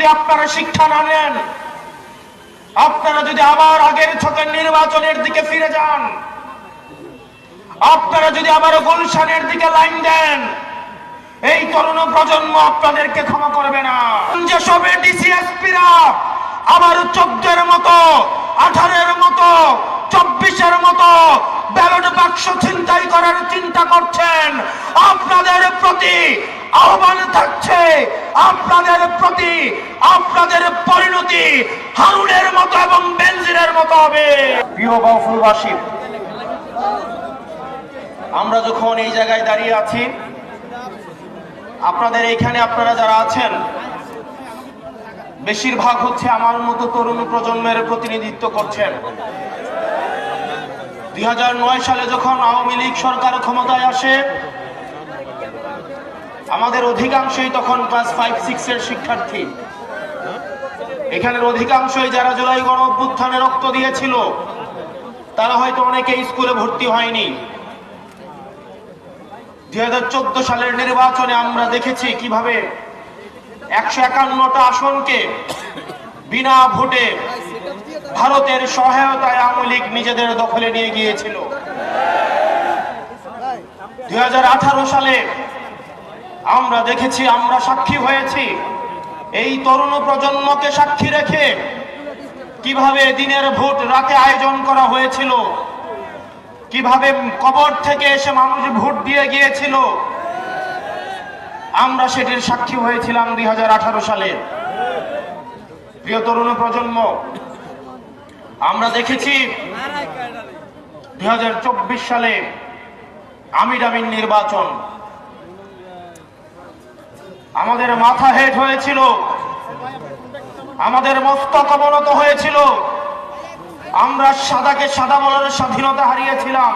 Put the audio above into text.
যদি আপনারা শিক্ষা না নেন, আপনারা যদি আবার আগের ছকের নির্বাচনের দিকে ফিরে যান, আপনারা যদি আবার গুলশানের দিকে লাইন দেন, এই তরুণ প্রজন্ম আপনাদেরকে ক্ষমা করবে না। যে সবে ডিসিএসপিরা আবার চোদ্দের মতো, আঠারোর মতো, চব্বিশের মতো ব্যালট বাক্স ছিনতাই করার চিন্তা করছেন, আপনাদের প্রতি আহ্বান থাকছে, আপনাদের প্রতি আপনাদের পরিণতি হারুনের মতো এবং বেনজিরের মতো হবে। প্রিয় বাউফুলবাসী আমরা যখন এই জায়গায় দাঁড়িয়ে আছি, আপনাদের এইখানে আপনারা যারা আছেন, বেশিরভাগ হচ্ছে আমার মতো তরুণ প্রজন্মের প্রতিনিধিত্ব করছেন। দুই হাজার নয় সালে যখন আওয়ামী লীগ সরকার ক্ষমতায় আসে আমাদের অধিকাংশই তখন ক্লাস ফাইভ সিক্স এর শিক্ষার্থী। এখানের অধিকাংশই যারা জুলাই গণ অভ্যুত্থানে রক্ত দিয়েছিল, তারা হয়তো অনেকে স্কুলে ভর্তি হয়নি। দু হাজার চোদ্দ সালের নির্বাচনে আমরা দেখেছি কীভাবে একশো একান্নটা আসনকে বিনা ভোটে ভারতের সহায়তায় আওয়ামী লীগ নিজেদের দখলে নিয়ে গিয়েছিল। দুই হাজার আঠারো সালে আমরা দেখেছি, আমরা সাক্ষী হয়েছি। এই তরুণ প্রজন্মকে সাক্ষী রেখে কীভাবে দিনের ভোট রাতে আয়োজন করা হয়েছিল, কীভাবে কবর থেকে এসে মানুষ ভোট দিয়ে গিয়েছিল, আমরা সেটির সাক্ষী হয়েছিলাম দুই হাজার আঠারো সালে। প্রিয় তরুণ প্রজন্ম, আমরা দেখেছি দুই হাজার চব্বিশ সালে আমির নির্বাচন। আমাদের মাথা হেট হয়েছিল। আমাদের মস্তক অবনত হয়েছিল। আমরা সাদাকে সাদা বলার স্বাধীনতা হারিয়েছিলাম।